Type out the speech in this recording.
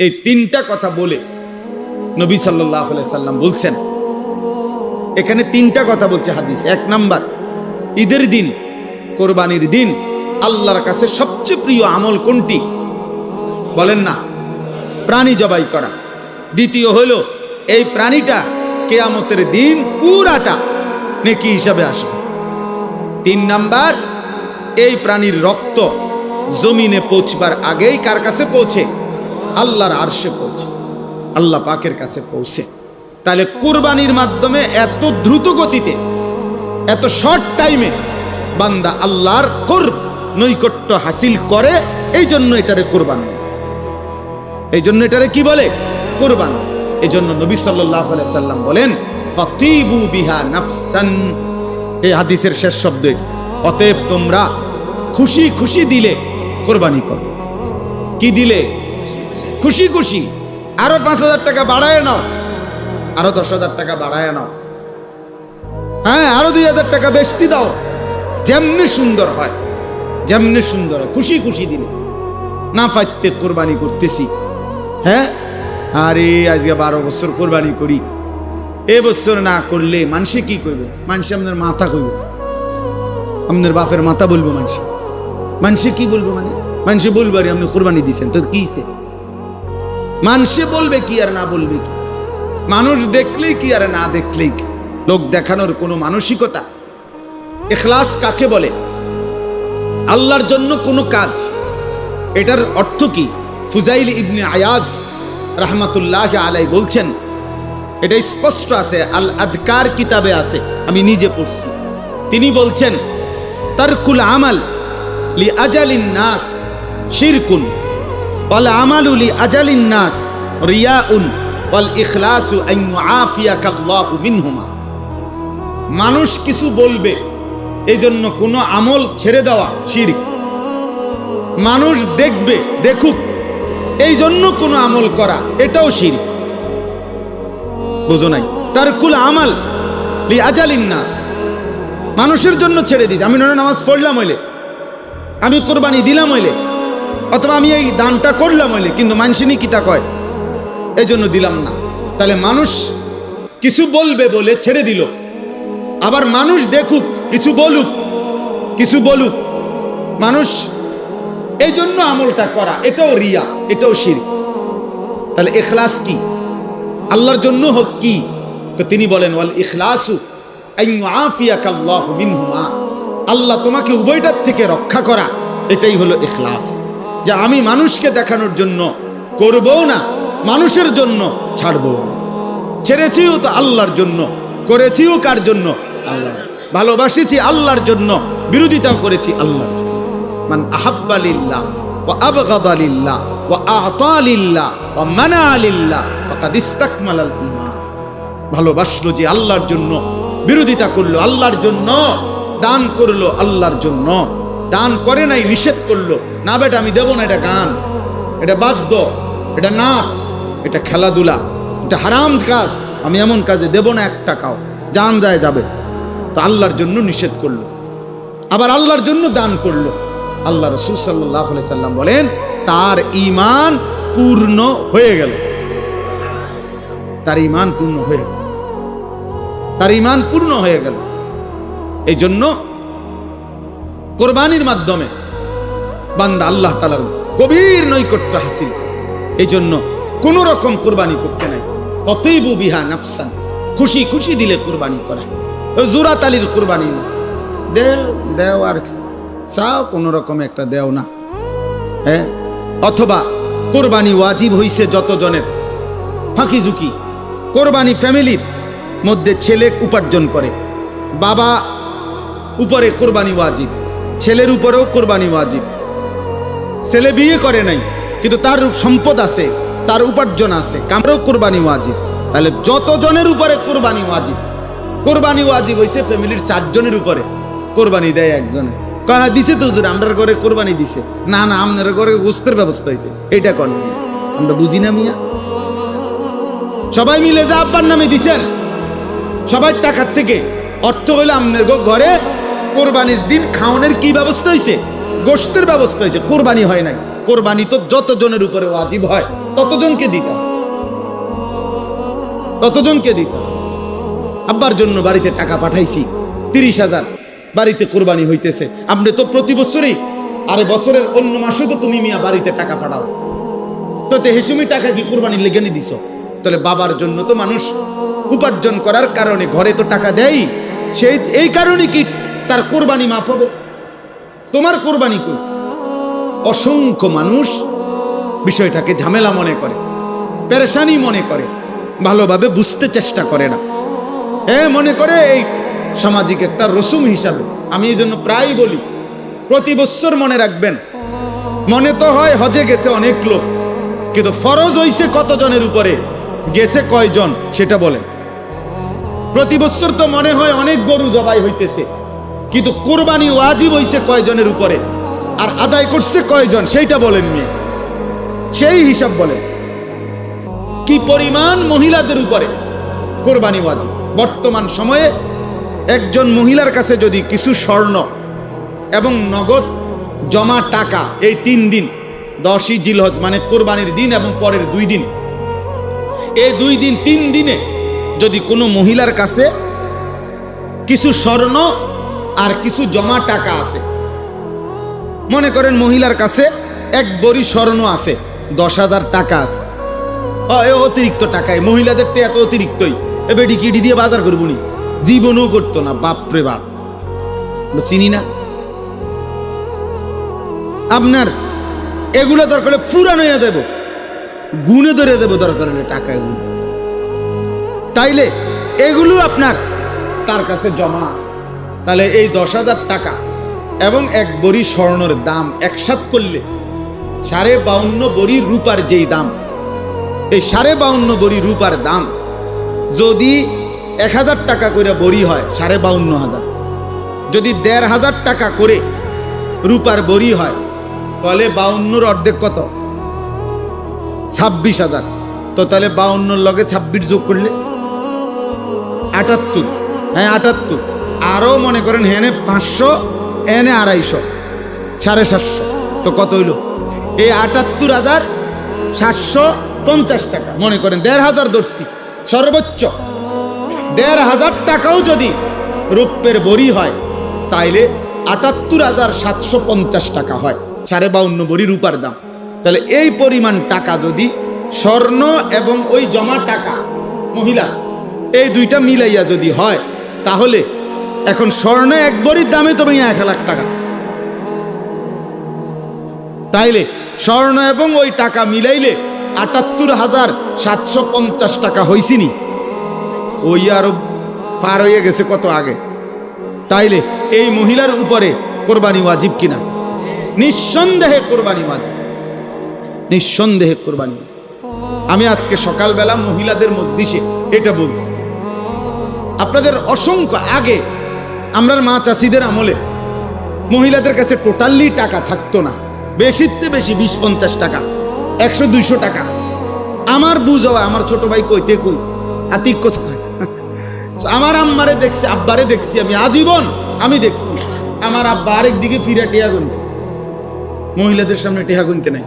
এই তিনটা কথা বলে নবী সাল্লাহ সাল্লাম বলছেন। এখানে তিনটা কথা বলছে হাদিস। এক নাম্বার, ঈদের দিন, কোরবানির দিন আল্লাহর কাছে সবচেয়ে প্রিয় আমল কোনটি? বলেন না। প্রাণী জবাই করা। দ্বিতীয় হলো, এই প্রাণীটা কেয়ামতের দিন পুরাটা নেকি হিসাবে আসবে। তিন নাম্বার, এই প্রাণীর রক্ত জমিনে পৌঁছবার আগেই কার কাছে পৌঁছে? আল্লাহর আরশে পৌঁছে। আল্লাহ পাকের কাছে পৌঁছে। তাহলে কুরবানির মাধ্যমে এত দ্রুত গতিতে, এত শর্ট টাইমে বান্দা আল্লাহর কোরব নৈকট্য হাসিল করে, এই জন্য এটারে কোরবান এই জন্য এটারে কি বলে? কোরবান। এই জন্য নবী সাল্লাহ সাল্লাম বলেন, ফাতিবু বিহা নাফসান। এই হাদিসের শেষ শব্দ অতএব তোমরা খুশি খুশি দিলে কোরবানি করো। কি দিলে? খুশি খুশি। আরও পাঁচ হাজার টাকা বাড়ায় নাও। আরও দশ হাজার টাকা বাড়ায় নাও। হ্যাঁ আরও দুই হাজার টাকা বেশি দাও। যেমনি সুন্দর হয়, যেমনি সুন্দর হয়। খুশি খুশি দিলে। না ফাইতে কোরবানি করতেছি। হ্যাঁ? আরে, আজকে বারো বছর কোরবানি করি। এ বছর না করলে মানুষে কি করবে মানুষে আপনার মাথা কইব। আপনার বাপের মাথা বলব মানুষে। মানুষে কি বলব মানে? মানুষে বলব আরে আপনি কোরবানি দিছেন, তো কি? মানুষে বলবে কি আর না বলবে কি? মানুষ দেখলেই কি আর না দেখলেই কি? লোক দেখানোর কোনো মানসিকতা? এখলাস কাকে বলে? আল্লাহর জন্য কোনো কাজ? এটার অর্থ কি? ফুজাইল ইবনে আয়াজ রাহমাতুল্লাহ আলাই বলছেন, এটা স্পষ্ট আছে, আল আদকার কিতাবে আছে, আমি নিজে পড়ছি। তিনি বলছেন, তারকুল আমাল লি আজালিন নাস শিরকুন। ওয়াল আমালু লি আজালিন নাস রিয়াউন ওয়াল ইখলাসু মানুষ কিছু বলবে এই জন্য কোনো আমল ছেড়ে দেওয়া শির মানুষ দেখবে, দেখুক এই জন্য কোনো আমল করা, এটাও শির বুঝো নাই? তার কুল আমাল লি আজালিন নাস। মানুষের জন্য ছেড়ে দিস আমি নামাজ পড়লাম হইলে। আমি কোরবানি দিলাম হইলে। অথবা আমি এই দানটা করলাম হইলে, কিন্তু মানসিনী কিতা কয়? এই জন্য দিলাম না। তাহলে মানুষ কিছু বলবে বলে ছেড়ে দিল। আবার মানুষ দেখুক, কিছু বলুক কিছু বলুক। মানুষ এই জন্য আমলটা করা, এটাও রিয়া, এটাও শির তাহলে এখলাস কি? আল্লাহর জন্য হোক কি? তো তিনি বলেন, ওয়াল ইখলাসু আল্লাহ তোমাকে উভয়টার থেকে রক্ষা করা, এটাই হলো ইখলাস। যে আমি মানুষকে দেখানোর জন্য করবও না, মানুষের জন্য ছাড়বো ছেড়েছিও তো আল্লাহর জন্য, করেছিও কার জন্য? আল্লাহ ভালোবাসেছি আল্লাহর জন্য, বিরোধিতাও করেছি আল্লাহর জন্য। মান আহাব্বা লিল্লাহ, ওয়া আবগাদা লিল্লাহ, ওয়া আ'তা লিল্লাহ, ওয়া মানা লিল্লাহ, ফাকাদ ইস্তাকমালাল ভালোবাসলো যে আল্লাহর জন্য, বিরোধিতা করল আল্লাহর জন্য, দান করল আল্লাহর জন্য, দান করে নাই, নিষেধ করল না বেটা, আমি দেব না, এটা গান। এটা বাদ্য, এটা নাচ, এটা খেলাধুলা। এটা হারাম কাজ। আমি এমন কাজে দেব না এক টাকাও জান যায় যাবে। তো আল্লাহর জন্য নিষেধ করল। আবার আল্লাহর জন্য দান করল। আল্লাহ রসুল সাল্লাহ সাল্লাম বলেন, তার ইমান পূর্ণ হয়ে গেল। তার ইমান পূর্ণ হয়ে গেল। তার ইমান পূর্ণ হয়ে গেল। এই জন্য কোরবানির মাধ্যমে বান্দা আল্লাহ তালার গভীর নৈকট্য হাসিল করে। এই জন্য কোন রকম কোরবানি করতে নাই। কতইবু বিহা নাফসান, খুশি খুশি দিলে কোরবানি করা। ওই জোরা তালির কোরবানি না। দেও দেও আর। চাও, কোন রকম একটা দেও না। হ্যাঁ অথবা কোরবানি ওয়াজিব হইছে যতজনের। ফাঁকি ঝুঁকি। কোরবানি ফ্যামিলির মধ্যে ছেলে উপার্জন করে। বাবা উপরে কোরবানি ওয়াজিব, ছেলের উপরেও কোরবানি ওয়াজিব। ছেলে বিয়ে করে নাই কিন্তু তার সম্পদ আছে তার উপার্জন আছে। কামরেও কোরবানি ওয়াজিব। তাহলে যতজনের উপরে কোরবানি ওয়াজিব কোরবানি ওয়াজিব হইছে ফ্যামিলির চারজনের উপরে। কোরবানি দেয় একজনে। কয় হ্যাঁ, দিছে তো হুজুর আমরার ঘরে কোরবানি দিছে। না না আপনার ঘরে গোস্তের ব্যবস্থা হয়েছে এটা কর আমরা বুঝি না মিয়া? সবাই মিলে যা আব্বার নামে দিছেন সবার টাকার থেকে অর্থ হইল আপনার ঘরে কোরবানির দিন খাওয়ানোর কি ব্যবস্থা হয়েছে গোস্তের ব্যবস্থা হয়েছে, কোরবানি হয় নাই। কোরবানি তো যত জনের উপরে ওয়াজিব হয়, ততজনকে দিতা ততজনকে দিতা আব্বার জন্য বাড়িতে টাকা পাঠাইছি, তিরিশ হাজার, বাড়িতে কোরবানি হইতেছে। আপনি তো প্রতি বছরই, আরে বছরের অন্য মাসে তো তুমি মিয়া বাড়িতে টাকা পাঠাও। তো তে হেসুমি টাকা কি কোরবানির লেগে নি দিছ? তাহলে বাবার জন্য তো মানুষ উপার্জন করার কারণে ঘরে তো টাকা দেয় সেই, এই কারণে কি তার কোরবানি মাফ হবে? তোমার কোরবানি কই অসংখ্য মানুষ বিষয়টাকে ঝামেলা মনে করে, পেরেশানি মনে করে, ভালোভাবে বুঝতে চেষ্টা করে না। এ, মনে করে এই সামাজিক একটা রসুম হিসাবে, আমি এই জন্য প্রায় বলি, প্রতি বছর মনে রাখবেন, মনে তো হয় হজে গেছে অনেক লোক, কিন্তু ফরজ হইছে কতজনের উপরে, গেছে কয়জন, সেটা বলেন। প্রতি বছর তো মনে হয় অনেক গরু জবাই হইতেছে। কিন্তু কোরবানি ওয়াজিব হইছে কয়জনের উপরে? আর আদায় করছে কয়জন? সেইটা বলেন মেয়ে। সেই হিসাব বলেন। কি পরিমাণ মহিলাদের উপরে কোরবানি ওয়াজিব? বর্তমান সময়ে একজন মহিলার কাছে যদি কিছু স্বর্ণ এবং নগদ জমা টাকা এই তিন দিন, দশই জিলহজ মানে কোরবানির দিন এবং পরের দুই দিন, এই দুই দিন তিন দিনে যদি কোনো মহিলার কাছে কিছু স্বর্ণ আর কিছু জমা টাকা আছে। মনে করেন মহিলার কাছে এক বড়ি স্বর্ণ আছে, দশ হাজার টাকা আছে। অতিরিক্ত টাকায়, মহিলাদের এত অতিরিক্তই। এ বেটি কিডি দিয়ে বাজার করব নি? জীবনও করতো না, বাপরে বাপ। চিনি না। আপনার এগুলো দরকার হয়ে দেব। গুনে ধরে দেবো দরকার হলে টাকা এগুলো তাইলে এগুলো আপনার, তার কাছে জমা আছে। তাহলে এই দশ হাজার টাকা এবং এক বড়ি স্বর্ণের দাম একসাথ করলে সাড়ে বাউন্ন বড়ি রূপার যেই দাম, এই সাড়ে বাউন্ন বড়ি রূপার দাম যদি এক হাজার টাকা করে বড়ি হয়, সাড়ে বাউন্ন হাজার। যদি দেড় হাজার টাকা করে রূপার বড়ি হয়, তাহলে বাউন্নর অর্ধেক কত? ছাব্বিশ হাজার। তো তাহলে বাউন্নর লগে ছাব্বিশ যোগ করলে আটাত্তর। হ্যাঁ আটাত্তর। আরও মনে করেন হেনে পাঁচশো এনে আড়াইশো, সাড়ে সাতশো। তো কত হইল? এই আটাত্তর হাজার সাতশো পঞ্চাশ টাকা। মনে করেন দেড় হাজার ধরছি। সর্বোচ্চ। দেড় হাজার টাকাও যদি রৌপ্যের বড়ি হয়, তাইলে আটাত্তর হাজার সাতশো পঞ্চাশ টাকা হয়। সাড়ে বাউন্ন বড়ি রূপার দাম। তাহলে এই পরিমাণ টাকা যদি স্বর্ণ এবং ওই জমা টাকা মহিলা এই দুইটা মিলাইয়া যদি হয়, তাহলে এখন স্বর্ণ এক বড়ির দামে তুমি এক লাখ টাকা। তাইলে স্বর্ণ এবং ওই টাকা মিলাইলে আটাত্তর হাজার সাতশো পঞ্চাশ টাকা হয়েছিনি ওই আরও পার হয়ে গেছে কত আগে। তাইলে এই মহিলার উপরে কোরবানি ওয়াজিব কিনা? নিঃসন্দেহে কোরবানি ওয়াজিব। নিঃসন্দেহে কোরবানি। আমি আজকে সকালবেলা মহিলাদের মসজিষে এটা বলছি। আপনাদের অসংখ্য আগে আমরা মা চাষিদের আমলে মহিলাদের কাছে টোটালি টাকা থাকতো না। বেশিতে বেশি বিশ পঞ্চাশ টাকা, একশো দুইশো টাকা। আমার বুঝ হয় আমার ছোট ভাই কইতে কই আতিক কোথায়? আমার আম্মারে দেখছি, আব্বারে দেখছি আমি, আজীবন আমি দেখছি। আমার আব্বা আরেক দিকে ফিরে টেহা গুনতে। মহিলাদের সামনে টেহা গুনতে নাই।